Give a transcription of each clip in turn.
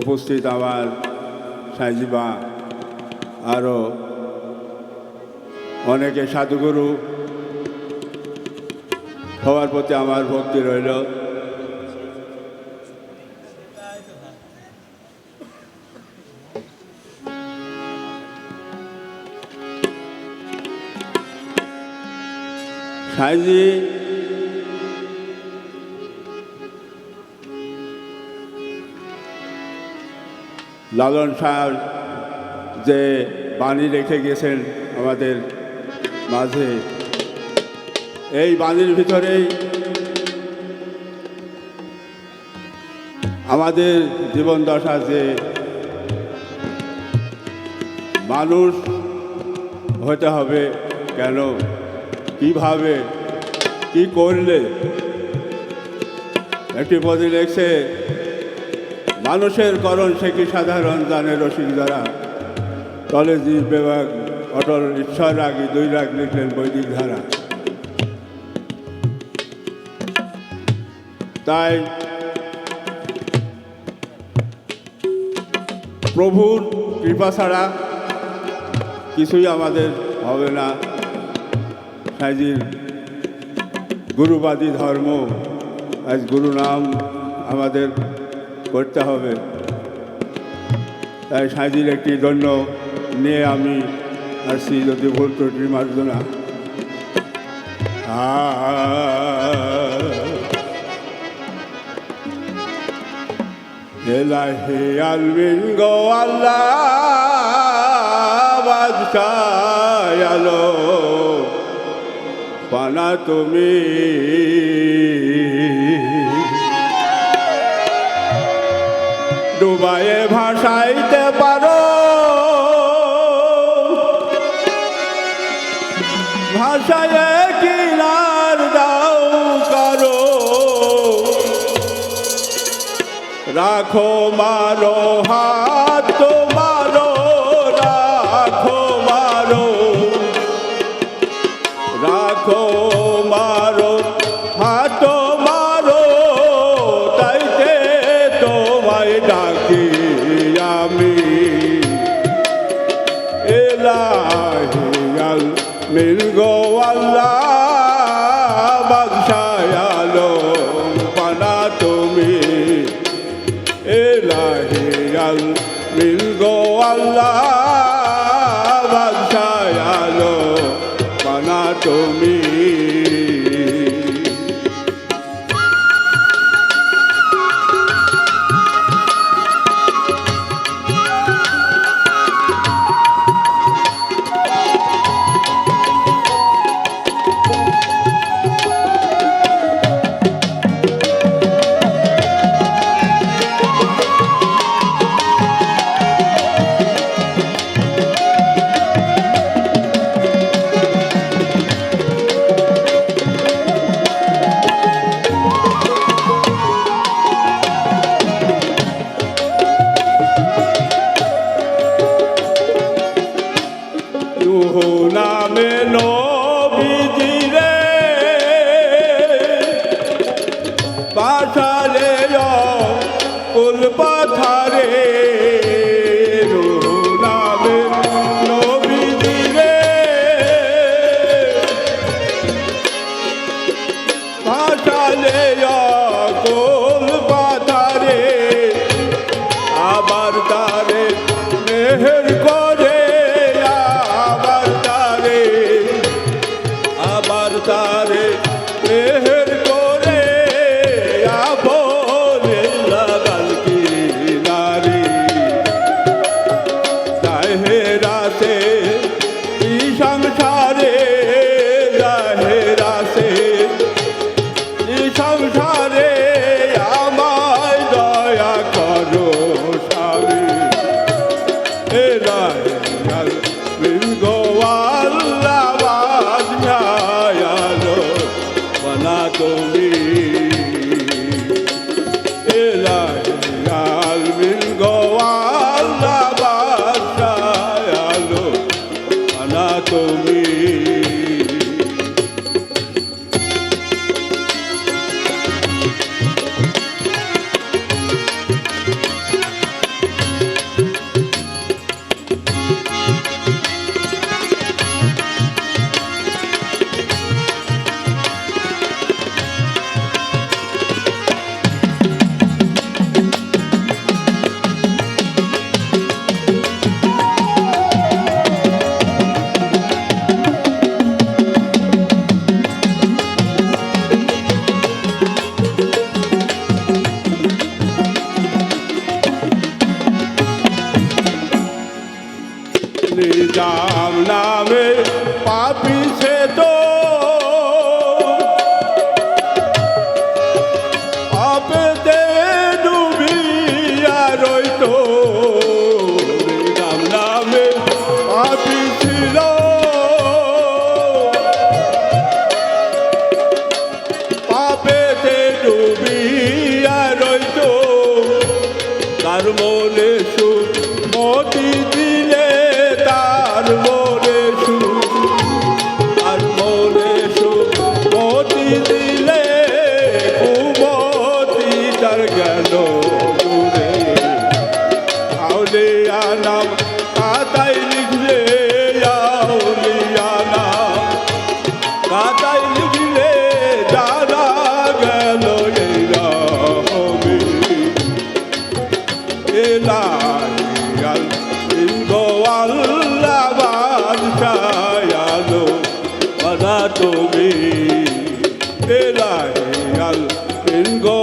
উপস্থিত আমার সাইজিবা আরও অনেকে সাধুগুরু হওয়ার প্রতি আমার ভক্তি রইল। সাইজি লালন শাহ যে বাণী রেখে গেছেন আমাদের মাঝে। এই বাণীর ভিতরেই আমাদের জীবন দশা যে মানুষ হতে হবে কেন, কীভাবে, কি করলে? একটি পদে লেখছে মানুষের করণ সে কি সাধারণ জানে রসিক দ্বারা তলে জীব বিভাগ অটল ঈশ্বর রাগী, দুই রাগ লিখলেন বৈদিক ধারা। তাই প্রভুর কৃপা ছাড়া কিছুই আমাদের হবে না। সাইজির গুরুবাদী ধর্ম, আজ গুরু নাম আমাদের করতে হবে। তাই সাইজির একটি দণ্ড নিয়ে আমি আসছি যদি ভুল ত্রুটি মারত না এলাহি আলমিন গো আল্লাহ আলো, পানা তুমি। ডুবায়ে ভাসাইতে পারো। ভাষায় কিনার দাও কারও। রাখো মারো হাত মারো এলাহিয়াল মিলগো আল্লাহ বাদশায়ালো পানা তুমি। এলাহিয়াল মিলগো আল্লাহ বাদশায়ালো পানা তুমি। আবার তারে মতি দিলে তার এলাইয়াল ইন্দো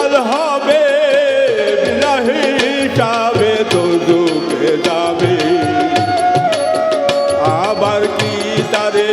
পার হবে বিনাহি যাবে তো দুঃখে যাবে। আবার কি তারে